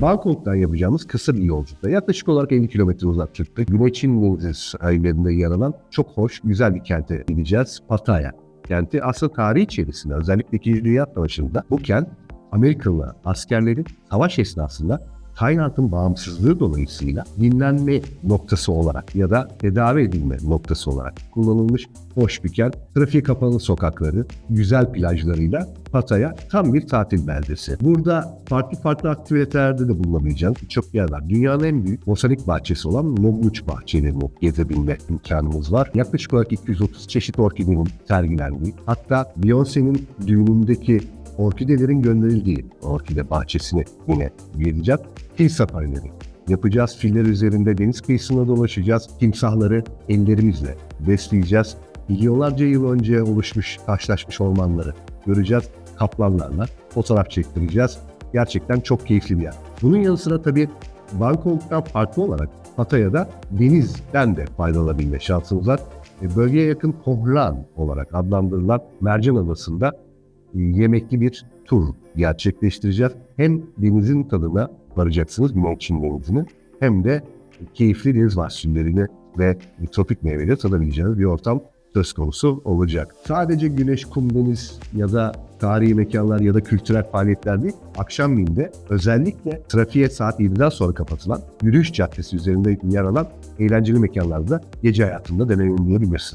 Bangkok'tan yapacağımız kısa bir yolculukta yaklaşık olarak 50 kilometre uzaklıkta Çin Denizi sahillerinde yer alan çok hoş, güzel bir kente gideceğiz. Pattaya kenti aslında tarihi içerisinde özellikle 2. Dünya Savaşı'nda bu kent Amerikalı askerlerin savaş esnasında Tayland'ın bağımsızlığı dolayısıyla dinlenme noktası olarak ya da tedavi edilme noktası olarak kullanılmış hoş bir kent. Trafiğe kapalı sokakları, güzel plajlarıyla Pattaya tam bir tatil beldesi. Burada farklı farklı aktivitelerde de bulunabileceğiniz birçok yer var. Dünyanın en büyük botanik bahçesi olan Longluch bahçelerini gezebilme imkanımız var. Yaklaşık olarak 230 çeşit orkidenin sergilendiği, hatta Beyoncé'nin düğünündeki orkidelerin gönderildiği orkide bahçesine yine gezeceğiz. Fil safarileri yapacağız. Filler üzerinde deniz kıyısına dolaşacağız. Timsahları ellerimizle besleyeceğiz. Milyonlarca yıl önce oluşmuş, taşlaşmış ormanları göreceğiz. Kaplanlarla fotoğraf çektireceğiz. Gerçekten çok keyifli bir yer. Bunun yanı sıra tabii Bangkok'tan farklı olarak Pattaya'da denizden de faydalanabilme şansımız var. E, Bölgeye yakın Kohlan olarak adlandırılan Mercan Adası'nda yemekli bir tur gerçekleştireceğiz. Hem denizin tadına varacaksınız Çin denizini hem de keyifli deniz mahsullerini ve tropik meyveleri tadabileceğiniz bir ortam söz konusu olacak. Sadece güneş, kum, deniz ya da tarihi mekanlar ya da kültürel faaliyetler değil, akşamleyin özellikle trafiğe saat 7'den sonra kapatılan yürüyüş caddesi üzerinde yer alan eğlenceli mekanlarda gece hayatında deneyimleyebilirsiniz.